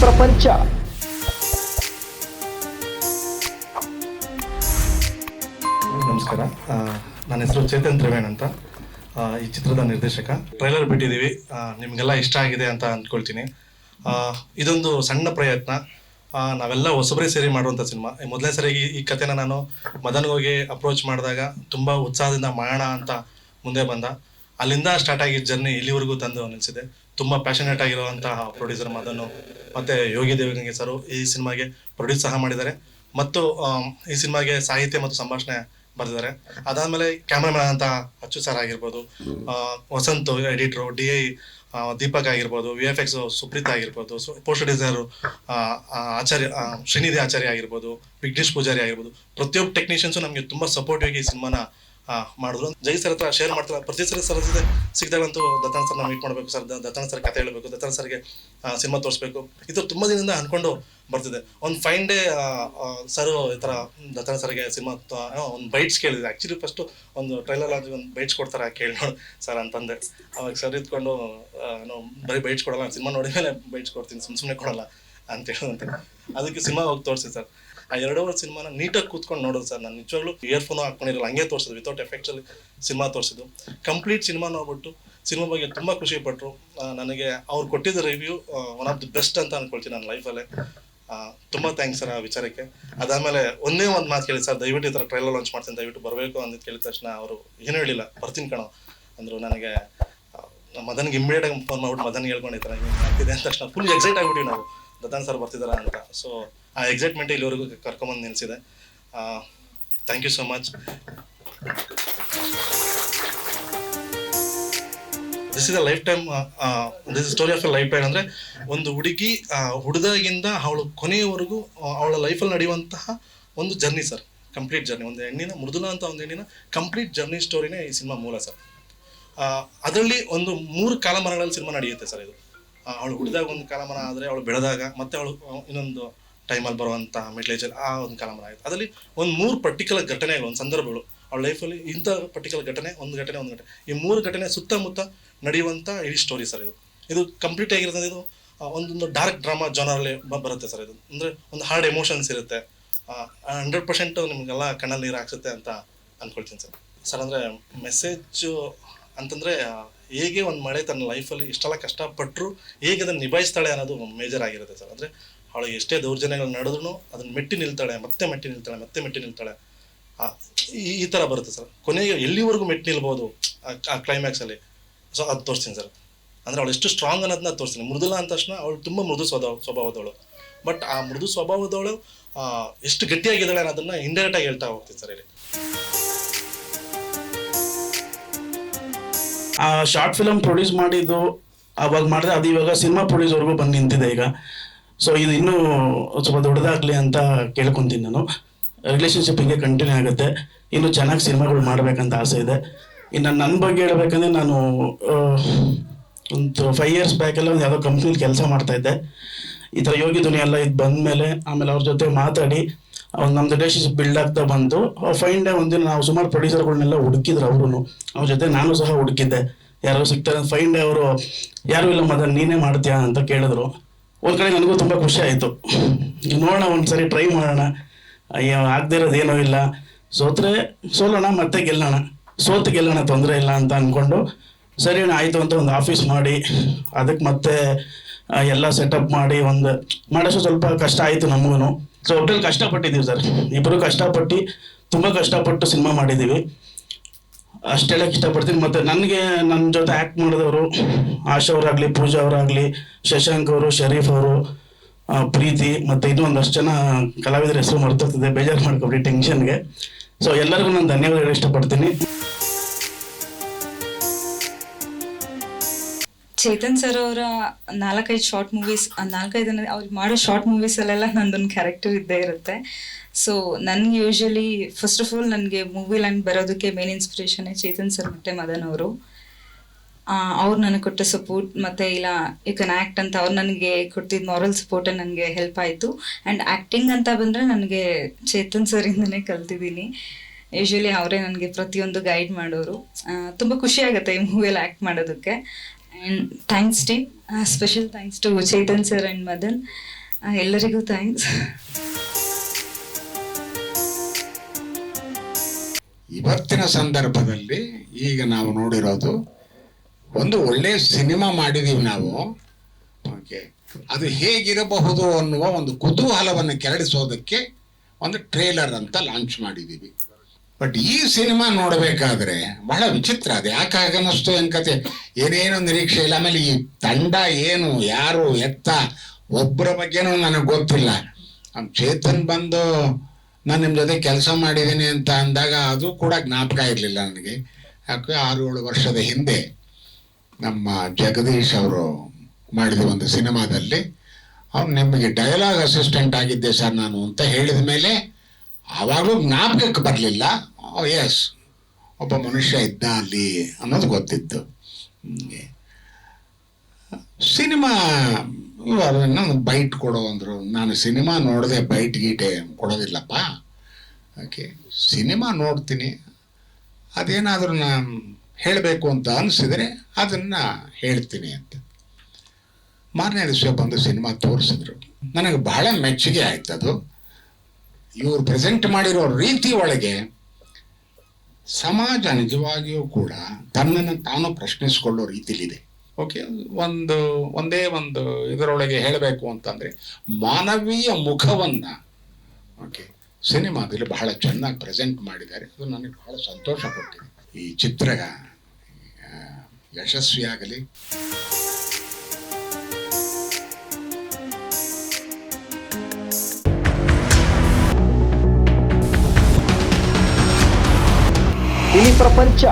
ಪ್ರಪಂಚ. ನಮಸ್ಕಾರ. ನನ್ನ ಹೆಸರು ಚೇತನ್ ತ್ರಿವೇಣ್ ಅಂತ. ಈ ಚಿತ್ರದ ನಿರ್ದೇಶಕ. ಟ್ರೈಲರ್ ಬಿಟ್ಟಿದ್ದೀವಿ. ನಿಮಗೆಲ್ಲ ಇಷ್ಟ ಆಗಿದೆ ಅಂತ ಅಂದ್ಕೊಳ್ತೀನಿ. ಇದೊಂದು ಸಣ್ಣ ಪ್ರಯತ್ನ. ನಾವೆಲ್ಲ ಹೊಸಬರೇ ಸೇರಿ ಮಾಡುವಂಥ ಸಿನಿಮಾ. ಮೊದಲನೇ ಸರಿ ಈ- ಕಥೆನ ನಾನು ಮದನ್ಗೋಗಿ ಅಪ್ರೋಚ್ ಮಾಡಿದಾಗ ತುಂಬ ಉತ್ಸಾಹದಿಂದ ಮಾಡೋಣ ಅಂತ ಮುಂದೆ ಬಂದ. ಅಲ್ಲಿಂದ ಸ್ಟಾರ್ಟ್ ಆಗಿದ್ದ ಜರ್ನಿ ಇಲ್ಲಿವರೆಗೂ ತಂದು ನಿಲ್ಲಿಸಿದೆ ತುಂಬ ಪ್ಯಾಷನೇಟ್ ಆಗಿರುವಂತಹ ಪ್ರೊಡ್ಯೂಸರ್ ಮದನು ಮತ್ತೆ ಯೋಗಿ ದೇವಗಂಗೆ ಸರ್ ಈ ಸಿನಿಮಾಗೆ ಪ್ರೊಡ್ಯೂಸ್ ಸಹ ಮಾಡಿದ್ದಾರೆ. ಮತ್ತು ಈ ಸಿನಿಮಾಗೆ ಸಾಹಿತ್ಯ ಮತ್ತು ಸಂಭಾಷಣೆ ಬರೆದಿದ್ದಾರೆ. ಅದಾದ್ಮೇಲೆ ಕ್ಯಾಮ್ರಾಮನ್ ಅಂತ ಅಚ್ಚು ಸರ್ ಆಗಿರ್ಬೋದು Vasanth editor D I Deepak ಆಗಿರ್ಬೋದು ವಿ ಎಫ್ ಎಕ್ಸ್ ಸುಪ್ರೀತ್ ಆಗಿರ್ಬೋದು ಪೋಸ್ಟ್ ಡಿಸೈನರು ಆಚಾರ್ಯ ಶ್ರೀನಿಧಿ ಆಚಾರ್ಯ ಆಗಿರ್ಬೋದು, ವಿಘ್ನೇಶ್ ಪೂಜಾರಿ ಆಗಿರ್ಬೋದು, ಪ್ರತಿಯೊಬ್ಬ ಟೆಕ್ನಿಷಿಯನ್ಸು ನಮಗೆ ತುಂಬ ಸಪೋರ್ಟಿವ್ ಆಗಿ ಈ ಸಿನಿಮಾನ ಮಾಡಿದ್ರು. ಜೈ ಸರ್ ಹತ್ರ ಶೇರ್ ಮಾಡ್ತಾರೆ. ಪ್ರತಿ ಸರ್ ಸರ್ ಜೊತೆ ಸಿಕ್ಕಿದಾಗಂತೂ ದತ್ತಾನ ಸರ್ನ ಮೀಟ್ ಮಾಡಬೇಕು ಸರ್. ದತ್ತಾನ ಸರ್ ಕತೆ ಹೇಳಬೇಕು ದತ್ತಾನ ಸರ್ಗೆ ಸಿನಿಮಾ ತೋರಿಸ್ಬೇಕು. ಇದು ತುಂಬ ದಿನದಿಂದ ಅನ್ಕೊಂಡು ಬರ್ತಿದೆ. ಒಂದು ಫೈನ್ ಡೇ ಸರ್ ಈ ಥರ ದತ್ತಾನ ಸರ್ಗೆ ಸಿನಿಮಾ ಒಂದು ಬೈಟ್ಸ್ ಕೇಳಿದೆ ಆ್ಯಕ್ಚುಲಿ ಫಸ್ಟು ಒಂದು ಟ್ರೈಲರ್ ಆಗಿ ಒಂದು ಬೈಟ್ಸ್ ಕೊಡ್ತಾರೆ ಕೇಳಿ ನೋಡು ಸರ್ ಅಂತಂದೆ. ಅವಾಗ ಸರ್ ಇದ್ಕೊಂಡು ಬರೀ ಬೈಟ್ಸ್ ಕೊಡಲ್ಲ, ಸಿನಿಮಾ ನೋಡಿದ ಮೇಲೆ ಬೈಟ್ಸ್ ಕೊಡ್ತೀನಿ ಸುಮ್ಮನೆ ಸುಮ್ಮನೆ ಕೊಡಲ್ಲ ಅಂತ ಹೇಳಿದಂತೆ ಅದಕ್ಕೆ ಸಿನಿಮಾ ಹೋಗಿ ತೋರಿಸಿ ಸರ್. ಆ ಎರಡೂವರೆ ಸಿನಿಮಾನ ನೀಟಾಗಿ ಕೂತ್ಕೊಂಡು ನೋಡೋದು ಸರ್. ನಾನು ನಿಜವಾಗ್ಲೂ ಇಯರ್ಫೋನ್ ಹಾಕೊಂಡಿರಲ್ಲ ಹಂಗೆ ತೋರಿಸಿದ್ರು ವಿತೌಟ್ ಎಫೆಕ್ಟ್ಸ್ ಅಲ್ಲಿ ಸಿನಿಮಾ ತೋರಿಸಿದ್ದು. ಕಂಪ್ಲೀಟ್ ಸಿನಿಮಾ ನೋಡ್ಬಿಟ್ಟು ಸಿನಿಮಾ ಬಗ್ಗೆ ತುಂಬ ಖುಷಿ ಪಟ್ಟರು ನನಗೆ ಅವ್ರು ಕೊಟ್ಟಿದ್ದ review one of the best ಅಂತ ಅನ್ಕೊಳ್ತೀನಿ ನನ್ನ ಲೈಫಲ್ಲೇ ತುಂಬ ಥ್ಯಾಂಕ್ಸ್ ಸರ್ ಆ ವಿಚಾರಕ್ಕೆ. ಅದಾದಮೇಲೆ ಒಂದೇ ಒಂದು ಮಾತು ಕೇಳಿ ಸರ್, ದಯವಿಟ್ಟು ಈ ಥರ ಟ್ರೈಲರ್ ಲಾಂಚ್ ಮಾಡ್ತೀನಿ, ದಯವಿಟ್ಟು ಬರಬೇಕು ಅಂತ ಕೇಳಿದ ತಕ್ಷಣ ಅವರು ಏನೂ ಹೇಳಿಲ್ಲ, ಬರ್ತೀನಿ ಕಣೋ. ಅಂದರು ನನಗೆ ಮದನಿಗೆ ಆಗಿ ಫೋನ್ ಮಾಡ್ಬಿಟ್ಟು ಮದನ್ ಹೇಳ್ಕೊಂಡಿದ್ದಾರೆ ಅಂತ ತಕ್ಷಣ ಫುಲ್ ಎಕ್ಸೈಟ್ ಆಗ್ಬಿಟ್ಟಿವಿ ನಾವು. ದತ್ತಾನ್ ಸರ್ ಬರ್ತಿದಾರ ಅಂತ. ಸೊ ಆ ಎಕ್ಸೈಟ್ಮೆಂಟ್ ಇಲ್ಲಿವರೆಗೂ ಕರ್ಕೊಂಬಂದು ನಿಲ್ಸಿದೆ. Thank you so much this is a lifetime this story of a lifetime ಅಂದರೆ ಒಂದು ಹುಡುಗಿ ಹುಡುದಾಗಿಂದ ಅವಳು ಕೊನೆಯವರೆಗೂ ಅವಳ ಲೈಫಲ್ಲಿ ನಡೆಯುವಂತಹ ಒಂದು ಜರ್ನಿ ಸರ್ ಕಂಪ್ಲೀಟ್ ಜರ್ನಿ ಒಂದು ಹೆಣ್ಣಿನ, ಮೃದುಲ ಅಂತ ಒಂದು ಹೆಣ್ಣಿನ ಕಂಪ್ಲೀಟ್ ಜರ್ನಿ ಸ್ಟೋರಿನೇ ಈ ಸಿನಿಮಾ ಮೂಲ ಸರ್ ಅದರಲ್ಲಿ ಒಂದು ಮೂರು ಕಾಲಮಾನಗಳಲ್ಲಿ ಸಿನಿಮಾ ನಡೆಯುತ್ತೆ ಸರ್ ಇದು. ಅವಳು ಹುಟ್ಟಿದಾಗ ಒಂದು ಕಾಲಮಾನ ಆದರೆ ಅವಳು ಬೆಳೆದಾಗ ಮತ್ತೆ ಅವಳು ಇನ್ನೊಂದು ಟೈಮಲ್ಲಿ ಬರುವಂಥ ಮಿಡ್ಲ್ ಆ ಒಂದು ಕಾಲಮಾನ ಆಯಿತು. ಅದರಲ್ಲಿ ಒಂದು ಮೂರು ಪರ್ಟಿಕ್ಯುಲರ್ ಘಟನೆಗಳು, ಒಂದು ಸಂದರ್ಭಗಳು. ಅವಳ ಲೈಫಲ್ಲಿ ಇಂಥ ಪರ್ಟಿಕ್ಯುಲರ್ ಘಟನೆ, ಒಂದು ಘಟನೆ ಒಂದು ಘಟನೆ. ಈ ಮೂರು ಘಟನೆ ಸುತ್ತಮುತ್ತ ನಡೆಯುವಂಥ ಇಡೀ ಸ್ಟೋರಿ ಸರ್ ಇದು. ಇದು ಕಂಪ್ಲೀಟ್ ಆಗಿರೋದು ಇದು ಒಂದೊಂದು ಡಾರ್ಕ್ ಡ್ರಾಮಾ ಜಾನರಲ್ಲಿ ಬರುತ್ತೆ ಸರ್ ಇದು. ಅಂದರೆ ಒಂದು ಹಾರ್ಡ್ ಎಮೋಷನ್ಸ್ ಇರುತ್ತೆ. ಹಂಡ್ರೆಡ್ ಪರ್ಸೆಂಟ್ ನಿಮಗೆಲ್ಲ ಕಣ್ಣಲ್ಲಿ ನೀರು ಹಾಕ್ಸುತ್ತೆ ಅಂತ ಅಂದ್ಕೊಳ್ತೀನಿ ಸರ್. ಸರ್, ಅಂದರೆ ಮೆಸೇಜು ಅಂತಂದರೆ ಹೇಗೆ ಒಂದು ಮಳೆ ತನ್ನ ಲೈಫಲ್ಲಿ ಇಷ್ಟೆಲ್ಲ ಕಷ್ಟಪಟ್ಟರು ಹೇಗೆ ಅದನ್ನು ನಿಭಾಯಿಸ್ತಾಳೆ ಅನ್ನೋದು ಮೇಜರ್ ಆಗಿರುತ್ತೆ ಸರ್. ಅಂದರೆ ಅವಳು ಎಷ್ಟೇ ದೌರ್ಜನ್ಯಗಳು ನಡೆದ್ರೂ ಅದನ್ನು ಮೆಟ್ಟಿ ನಿಲ್ತಾಳೆ, ಮತ್ತೆ ಮೆಟ್ಟಿ ನಿಲ್ತಾಳೆ, ಮತ್ತೆ ಮೆಟ್ಟಿ ನಿಲ್ತಾಳೆ. ಈ ಈ ಥರ ಬರುತ್ತೆ ಸರ್. ಕೊನೆಗೆ ಎಲ್ಲಿವರೆಗೂ ಮೆಟ್ಟಿ ನಿಲ್ಬೋದು ಆ- ಕ್ಲೈಮ್ಯಾಕ್ಸಲ್ಲಿ ಸೊ ಅದು ತೋರಿಸ್ತೀನಿ ಸರ್. ಅಂದರೆ ಅವಳು ಎಷ್ಟು ಸ್ಟ್ರಾಂಗ್ ಅನ್ನೋದನ್ನ ತೋರಿಸ್ತೀನಿ. ಮೃದುಲ ಅಂದ ತಕ್ಷಣ ಅವಳು ತುಂಬ ಮೃದು ಸ್ವಭಾವ, ಸ್ವಭಾವದವಳು. ಬಟ್ ಆ ಮೃದು ಸ್ವಭಾವದವಳು ಎಷ್ಟು ಗಟ್ಟಿಯಾಗಿದ್ದಾಳೆ ಅನ್ನೋದನ್ನ ಇಂಡೈರೆಕ್ಟ್ ಆಗಿ ಹೇಳ್ತಾ ಹೋಗ್ತೀನಿ ಸರ್ ಇಲ್ಲಿ. ಆ ಶಾರ್ಟ್ ಫಿಲಮ್ ಪ್ರೊಡ್ಯೂಸ್ ಮಾಡಿದ್ದು, ಅವಾಗ ಮಾಡಿದೆ ಅದು ಇವಾಗ ಸಿನಿಮಾ ಪ್ರೊಡ್ಯೂಸ್ವರೆಗೂ ಬಂದು ನಿಂತಿದೆ ಈಗ. ಸೊ ಇದು ಇನ್ನೂ ಸ್ವಲ್ಪ ದೊಡ್ಡದಾಗಲಿ ಅಂತ ಕೇಳ್ಕೊತೀನಿ ನಾನು. ರಿಲೇಷನ್ಶಿಪ್ ಹಿಂಗೆ ಕಂಟಿನ್ಯೂ ಆಗುತ್ತೆ. ಇನ್ನು ಚೆನ್ನಾಗಿ ಸಿನಿಮಾಗಳು ಮಾಡಬೇಕಂತ ಆಸೆ ಇದೆ. ಇನ್ನು ನನ್ನ ಬಗ್ಗೆ ಹೇಳ್ಬೇಕಂದ್ರೆ ನಾನು ಒಂದು ಫೈವ್ ಇಯರ್ಸ್ ಬ್ಯಾಕೆಲ್ಲ ಒಂದು ಯಾವುದೋ ಕಂಪ್ನಿಲಿ ಕೆಲಸ ಮಾಡ್ತಾ ಇದ್ದೆ. ಈ ಥರ ಯೋಗಿ ಧ್ವನಿ ಎಲ್ಲ ಇದು ಬಂದಮೇಲೆ ಆಮೇಲೆ ಅವ್ರ ಜೊತೆ ಮಾತಾಡಿ ಒಂದು ನಮ್ಮ ರಿಲೇಷನ್ಶಿಪ್ ಬಿಲ್ಡ್ ಆಗ್ತಾ ಬಂತು ಫೈನ್ ಡೇ ಒಂದಿನ ನಾವು ಸುಮಾರು ಪ್ರೊಡ್ಯೂಸರ್ಗಳನ್ನೆಲ್ಲ ಹುಡುಕಿದ್ರು ಅವರು ಅವ್ರ ಜೊತೆ ನಾನು ಸಹ ಹುಡುಕಿದ್ದೆ. ಯಾರೋ ಸಿಗ್ತಾರೆ ಫೈನ್ ಡೇ ಅವರು, ಯಾರು ಇಲ್ಲ ಮದ ನೀನೇ ಮಾಡ್ತೀಯಾ? ಅಂತ ಕೇಳಿದ್ರು. ಒಂದ್ ಕಡೆ ನನಗೂ ತುಂಬ ಖುಷಿ ಆಯಿತು. ನೋಡೋಣ, ಒಂದ್ಸರಿ ಟ್ರೈ ಮಾಡೋಣ. ಅಯ್ಯೋ, ಆಗದೆ ಇರೋದೇನೋ ಇಲ್ಲ. ಸೋತ್ರೆ, ಸೋಲೋಣ, ಮತ್ತೆ ಗೆಲ್ಲೋಣ. ಸೋತು ಗೆಲ್ಲೋಣ, ತೊಂದರೆ ಇಲ್ಲ ಅಂತ ಅಂದ್ಕೊಂಡು ಸರಿ ಆಯಿತು ಅಂತ ಒಂದು ಆಫೀಸ್ ಮಾಡಿ, ಅದಕ್ಕೆ ಮತ್ತೆ ಎಲ್ಲ ಸೆಟಪ್ ಮಾಡಿ ಒಂದು, ಮಾಡೋಷ್ಟು ಸ್ವಲ್ಪ ಕಷ್ಟ ಆಯಿತು ನಮಗೂ ಸೊ ಒಟ್ಟಲ್ಲಿ ಕಷ್ಟಪಟ್ಟಿದ್ದೀವಿ ಸರ್. ಇಬ್ಬರು ಕಷ್ಟಪಟ್ಟು, ತುಂಬ ಕಷ್ಟಪಟ್ಟು ಸಿನಿಮಾ ಮಾಡಿದ್ದೀವಿ. ಅಷ್ಟೆಲ್ಲ ಇಷ್ಟಪಡ್ತೀನಿ. ಮತ್ತು ನನಗೆ ನನ್ನ ಜೊತೆ ಆ್ಯಕ್ಟ್ ಮಾಡಿದವರು ಆಶಾ ಅವರಾಗಲಿ, ಪೂಜಾ ಅವರಾಗಲಿ, ಶಶಾಂಕ್ ಅವರು, ಶರೀಫ್ ಅವರು ಪ್ರೀತಿ ಮತ್ತು ಇನ್ನೂ ಒಂದಷ್ಟು ಜನ ಕಲಾವಿದರ ಹೆಸರು ಮರ್ತೋಗ್ತದೆ. ಬೇಜಾರು ಮಾಡ್ಕೊಬಿಡಿ ಟೆನ್ಷನ್ಗೆ ಸೊ ಎಲ್ಲರಿಗೂ ನಾನು ಧನ್ಯವಾದ ಇಷ್ಟಪಡ್ತೀನಿ. ಚೇತನ್ ಸರ್ ಅವರ ನಾಲ್ಕೈದು ಶಾರ್ಟ್ ಮೂವೀಸ್ ನಾಲ್ಕೈದು ಅವ್ರು ಮಾಡೋ ಶಾರ್ಟ್ ಮೂವೀಸಲ್ಲೆಲ್ಲ ನಂದೊಂದು ಕ್ಯಾರೆಕ್ಟರ್ ಇದ್ದೇ ಇರುತ್ತೆ. ಸೊ ನನ್ಗೆ ಯೂಶಲಿ ಫಸ್ಟ್ ಆಫ್ ಆಲ್ ನನಗೆ ಮೂವಿ ಲೈನ್ ಬರೋದಕ್ಕೆ ಮೇನ್ ಇನ್ಸ್ಪಿರೇಷನ್ ಚೇತನ್ ಸರ್ ಮತ್ತೆ ಮದನ್ ಅವರು. ಅವ್ರು ನನಗೆ ಕೊಟ್ಟ ಸಪೋರ್ಟ್ ಮತ್ತೆ ಇಲ್ಲ ಯು ಕ್ಯಾನ್ ಆ್ಯಕ್ಟ್ ಅಂತ ಅವ್ರು ನನಗೆ ಕೊಟ್ಟಿದ್ದ ಮಾರಲ್ ಸಪೋರ್ಟ್ ನನಗೆ ಹೆಲ್ಪ್ ಆಯಿತು. ಆ್ಯಂಡ್ ಆ್ಯಕ್ಟಿಂಗ್ ಅಂತ ಬಂದರೆ ನನಗೆ ಚೇತನ್ ಸರಿಂದನೇ ಕಲ್ತಿದ್ದೀನಿ. ಯೂಶಲಿ ಅವರೇ ನನಗೆ ಪ್ರತಿಯೊಂದು ಗೈಡ್ ಮಾಡೋರು. ತುಂಬ ಖುಷಿ ಆಗುತ್ತೆ ಈ ಮೂವಿಯಲ್ಲಿ ಆ್ಯಕ್ಟ್ ಮಾಡೋದಕ್ಕೆ. And thanks to special thanks to Chetan sir and Madan ಎಲ್ಲರಿಗೂ ಥ್ಯಾಂಕ್ಸ್ ಇವತ್ತಿನ ಸಂದರ್ಭದಲ್ಲಿ ಈಗ ನಾವು ನೋಡಿರೋದು ಒಂದು ಒಳ್ಳೆಯ ಸಿನಿಮಾ ಮಾಡಿದೀವಿ ನಾವು. ಓಕೆ. ಅದು ಹೇಗಿರಬಹುದು ಅನ್ನುವ ಒಂದು ಕುತೂಹಲವನ್ನು ಕೆರಳಿಸೋದಕ್ಕೆ ಒಂದು ಟ್ರೇಲರ್ ಅಂತ ಲಾಂಚ್ ಮಾಡಿದ್ದೀವಿ ಬಟ್ ಈ ಸಿನಿಮಾ ನೋಡಬೇಕಾದ್ರೆ ಬಹಳ ವಿಚಿತ್ರ ಅದು. ಯಾಕೆ ಹಾಗನ್ನಿಸ್ತು ಕತೆ, ಏನೇನು ನಿರೀಕ್ಷೆ ಇಲ್ಲ. ಆಮೇಲೆ ಈ ತಂಡ ಏನು, ಯಾರು ಎತ್ತ ಒಬ್ಬರ ಬಗ್ಗೆನೂ ನನಗೆ ಗೊತ್ತಿಲ್ಲ. ಚೇತನ್ ಬಂದು ನಾನು ನಿಮ್ಮ ಜೊತೆ ಕೆಲಸ ಮಾಡಿದ್ದೀನಿ ಅಂತ ಅಂದಾಗ ಅದು ಕೂಡ ಜ್ಞಾಪಕ ಇರಲಿಲ್ಲ ನನಗೆ. ಯಾಕೆ, ಆರು ಏಳು ವರ್ಷದ ಹಿಂದೆ ನಮ್ಮ ಜಗದೀಶ್ ಅವರು ಮಾಡಿದ ಒಂದು ಸಿನಿಮಾದಲ್ಲಿ ಅವ್ರು ನಿಮಗೆ ಡೈಲಾಗ್ ಅಸಿಸ್ಟೆಂಟ್ ಆಗಿದ್ದೆ ಸರ್ ನಾನು ಅಂತ ಹೇಳಿದ ಮೇಲೆ ಆವಾಗಲೂ ಜ್ಞಾಪಕಕ್ಕೆ ಬರಲಿಲ್ಲ. ಎಸ್ ಒಬ್ಬ ಮನುಷ್ಯ ಇದ್ದ ಅಲ್ಲಿ ಅನ್ನೋದು ಗೊತ್ತಿತ್ತು. ಸಿನಿಮಾ ಇವಾಗ ಬೈಟ್ ಕೊಡೋ ಅಂದರು. ನಾನು ಸಿನಿಮಾ ನೋಡದೆ ಬೈಟ್ ಗೀಟೆ ಕೊಡೋದಿಲ್ಲಪ್ಪ. ಓಕೆ. ಸಿನಿಮಾ ನೋಡ್ತೀನಿ. ಅದೇನಾದರೂ ನಾನು ಹೇಳಬೇಕು ಅಂತ ಅನಿಸಿದರೆ ಅದನ್ನು ಹೇಳ್ತೀನಿ ಅಂತ. ಮಾರನೇ ದಿವಸ ಬಂದು ಸಿನಿಮಾ ತೋರಿಸಿದ್ರು. ನನಗೆ ಬಹಳ ಮೆಚ್ಚುಗೆ ಆಯ್ತು ಅದು ಇವರು ಪ್ರೆಸೆಂಟ್ ಮಾಡಿರೋ ರೀತಿ ಒಳಗೆ ಸಮಾಜ ನಿಜವಾಗಿಯೂ ಕೂಡ ತನ್ನನ್ನು ತಾನು ಪ್ರಶ್ನಿಸಿಕೊಳ್ಳೋ ರೀತಿಲಿದೆ. ಓಕೆ ಒಂದು, ಒಂದೇ ಒಂದು ಇದರೊಳಗೆ ಹೇಳಬೇಕು ಅಂತಂದ್ರೆ ಮಾನವೀಯ ಮುಖವನ್ನ ಓಕೆ ಸಿನಿಮಾದಲ್ಲಿ ಬಹಳ ಚೆನ್ನಾಗಿ ಪ್ರೆಸೆಂಟ್ ಮಾಡಿದ್ದಾರೆ. ಅದು ನನಗೆ ಬಹಳ ಸಂತೋಷ ಕೊಟ್ಟಿದೆ ಈ ಚಿತ್ರ ಯಶಸ್ವಿಯಾಗಲಿ. ಇಲಿ ಪ್ರಪಂಚ